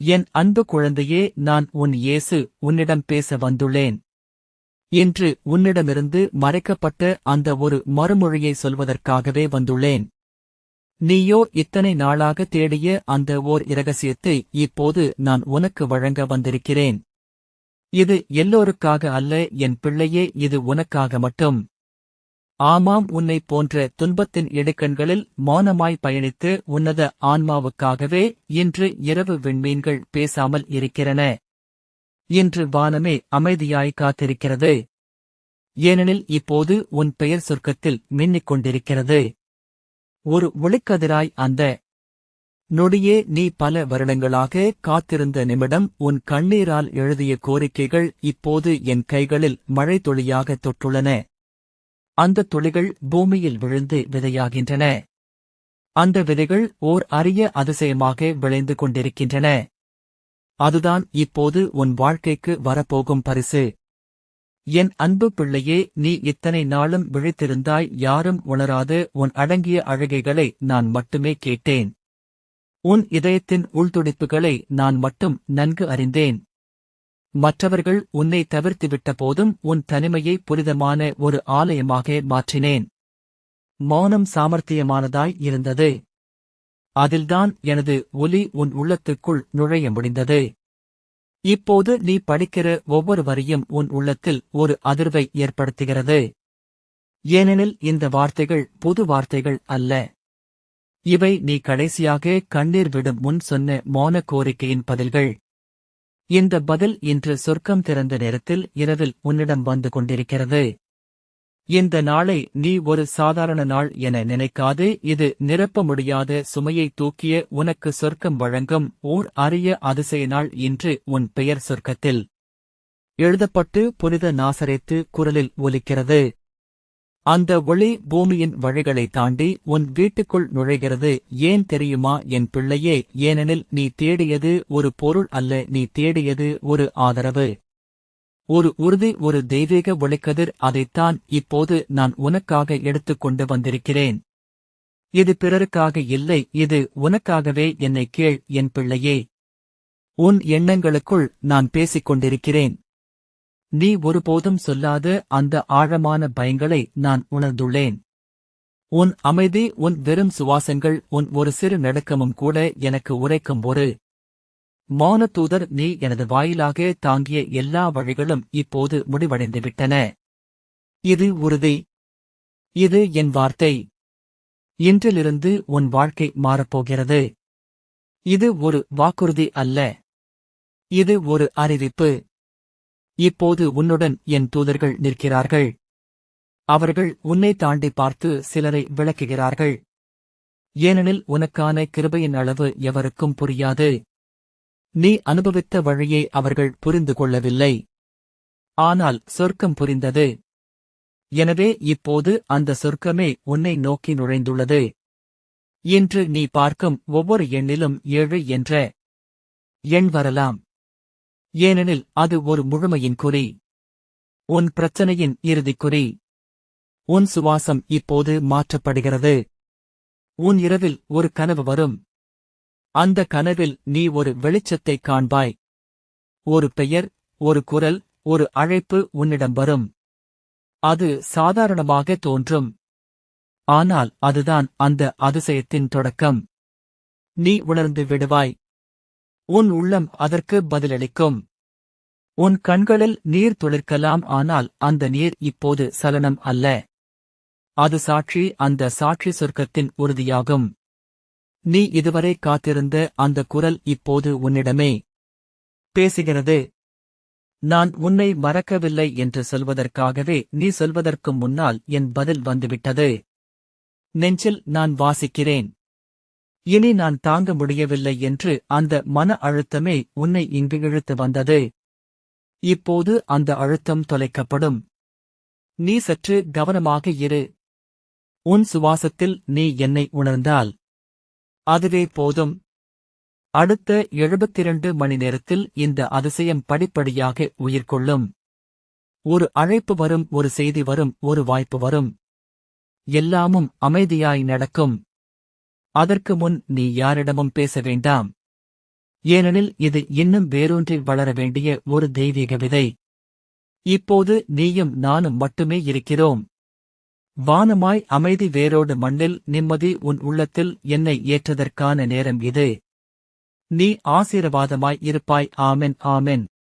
என் அன்பு குழந்தையே நான் உன் இயேசு உன்னிடம் பேச வந்துள்ளேன். இன்று உன்னிடமிருந்து மறைக்கப்பட்ட அந்த ஒரு மறுமொழியை சொல்வதற்காகவே வந்துள்ளேன். நீயோ இத்தனை நாளாக தேடிய அந்த ஓர் இரகசியத்தை இப்போது நான் உனக்கு வழங்க வந்திருக்கிறேன். இது எல்லோருக்காக அல்ல என் பிள்ளையே இது உனக்காக மட்டும். ஆமாம் உன்னைப் போன்ற துன்பத்தின் இடுக்கண்களில் மௌனமாய் பயணித்து உன்னத ஆன்மாவுக்காகவே இன்று இரவு விண்மீன்கள் பேசாமல் இருக்கிறன. இன்று வானமே அமைதியாய் காத்திருக்கிறது. ஏனெனில் இப்போது உன் பெயர் சொர்க்கத்தில் மின்னிக் கொண்டிருக்கிறது. ஒரு ஒளிக்கதிராய் அந்த நொடியே நீ பல வருடங்களாக காத்திருந்த நிமிடம் உன் கண்ணீரால் எழுதிய கோரிக்கைகள் இப்போது என் கைகளில் மழை தொழியாக தொட்டுள்ளன அந்த துளிகள் பூமியில் விழுந்து விதையாகின்றன. அந்த விதைகள் ஓர் அரிய அதிசயமாக விளைந்து கொண்டிருக்கின்றன. அதுதான் இப்போது உன் வாழ்க்கைக்கு வரப்போகும் பரிசு. என் அன்பு பிள்ளையே நீ இத்தனை நாளும் விழித்திருந்தாய் யாரும் உணராது உன் அடங்கிய அழகைகளை நான் மட்டுமே கேட்டேன். உன் இதயத்தின் உள்துடிப்புகளை நான் மட்டும் நன்கு அறிந்தேன். மற்றவர்கள் உன்னை தவிர்த்துவிட்ட போதும் உன் தனிமையை புனிதமான ஒரு ஆலயமாக மாற்றினேன். மௌனம் சாமர்த்தியமானதாய் இருந்தது. அதில்தான் எனது ஒலி உன் உள்ளத்துக்குள் நுழைய முடிந்தது. இப்போது நீ படிக்கிற ஒவ்வொரு வரியும் உன் உள்ளத்தில் ஒரு அதிர்வை ஏற்படுத்துகிறது. ஏனெனில் இந்த வார்த்தைகள் புது வார்த்தைகள் அல்ல. இவை நீ கடைசியாக கண்ணீர் விடும் முன் சொன்ன மௌன கோரிக்கையின் பதில்கள். இந்த பதில் இன்று சொர்க்கம் திறந்த நேரத்தில் இரவில் உன்னிடம் வந்து கொண்டிருக்கிறது. இந்த நாளை நீ ஒரு சாதாரண நாள் என நினைக்காது இது நிரப்ப முடியாத சுமையை தூக்கிய உனக்கு சொர்க்கம் வழங்கும் ஓர் அரிய அதிசய நாள் இன்று உன் பெயர் சொர்க்கத்தில் எழுதப்பட்டு புனித நாசரைத்து குரலில் ஒலிக்கிறது. அந்த ஒளி பூமியின் வழிகளை தாண்டி உன் வீட்டுக்குள் நுழைகிறது ஏன் தெரியுமா? என் பிள்ளையே ஏனெனில் நீ தேடியது ஒரு பொருள் அல்ல நீ தேடியது ஒரு ஆதரவு. ஒரு உறுதி ஒரு தெய்வீக ஒளிக்கதிர் அதைத்தான் இப்போது நான் உனக்காக எடுத்துக்கொண்டு வந்திருக்கிறேன். இது பிறருக்காக இல்லை இது உனக்காகவே என்னை கேள் என் பிள்ளையே. உன் எண்ணங்களுக்குள் நான் பேசிக் கொண்டிருக்கிறேன் நீ ஒருபோதும் சொல்லாத அந்த ஆழமான பயங்களை நான் உணர்ந்துள்ளேன். உன் அமைதி உன் வெறும் சுவாசங்கள் உன் ஒரு சிறு நடுக்கமும் கூட எனக்கு உரைக்கும் ஒரு மௌன தூதர் நீ எனது வாயிலாக தாங்கிய எல்லா வழிகளும் இப்போது முடிவடைந்துவிட்டன. இது உறுதி. இது என் வார்த்தை. இன்றிலிருந்து உன் வாழ்க்கை மாறப்போகிறது. இது ஒரு வாக்குறுதி அல்ல. இது ஒரு அறிவிப்பு. இப்போது உன்னுடன் என் தூதர்கள் நிற்கிறார்கள். அவர்கள் உன்னை தாண்டி பார்த்து சிலரை விளக்குகிறார்கள். ஏனெனில் உனக்கான கிருபையின் அளவு எவருக்கும் புரியாது. நீ அனுபவித்த வழியை அவர்கள் புரிந்து கொள்ளவில்லை. ஆனால் சொர்க்கம் புரிந்தது. எனவே இப்போது அந்த சொர்க்கமே உன்னை நோக்கி நுழைந்துள்ளது. இன்று நீ பார்க்கும் ஒவ்வொரு எண்ணிலும் ஏழு என்ற எண் வரலாம். ஏனெனில் அது ஒரு முழுமையின் குறி. உன் பிரச்சனையின் இறுதிக் குறி. உன் சுவாசம் இப்போது மாற்றப்படுகிறது. உன் இரவில் ஒரு கனவு வரும். அந்த கனவில் நீ ஒரு வெளிச்சத்தைக் காண்பாய். ஒரு பெயர் ஒரு குரல் ஒரு அழைப்பு உன்னிடம் வரும். அது சாதாரணமாக தோன்றும். ஆனால் அதுதான் அந்த அதிசயத்தின் தொடக்கம். நீ உணர்ந்து விடுவாய். உன் உள்ளம் அதற்கு பதிலளிக்கும். உன் கண்களில் நீர் துளிர்க்கலாம் ஆனால் அந்த நீர் இப்போது சலனம் அல்ல. அது சாட்சி அந்த சாட்சி சொர்க்கத்தின் உறுதியாகும். நீ இதுவரை காத்திருந்த அந்த குரல் இப்போது உன்னிடமே பேசுகிறது. நான் உன்னை மறக்கவில்லை என்று சொல்வதற்காகவே நீ சொல்வதற்கு முன்னால் என் பதில் வந்துவிட்டது. நெஞ்சில் நான் வாசிக்கிறேன். இனி நான் தாங்க முடியவில்லை என்று அந்த மன அழுத்தமே உன்னை இங்கு இழுத்து வந்தது. இப்போது அந்த அழுத்தம் தொலைக்கப்படும். நீ சற்று கவனமாக இரு. உன் சுவாசத்தில் நீ என்னை உணர்ந்தால். அதுவே போதும். அடுத்த எழுபத்திரண்டு மணி நேரத்தில் இந்த அதிசயம் படிப்படியாக உயிர்கொள்ளும். ஒரு அழைப்பு வரும் ஒரு செய்தி வரும் ஒரு வாய்ப்பு வரும். எல்லாமும் அமைதியாய் நடக்கும். அதற்கு முன் நீ யாரிடமும் பேச வேண்டாம். ஏனெனில் இது இன்னும் வேரூன்றி வளர வேண்டிய ஒரு தெய்வீக விதை. இப்போது நீயும் நானும் மட்டுமே இருக்கிறோம். வானமாய் அமைதி வேரோடு மண்ணில் நிம்மதி உன் உள்ளத்தில் என்னை ஏற்றதற்கான நேரம் இது. நீ ஆசீர்வாதமாய் இருப்பாய். ஆமென். ஆமென்.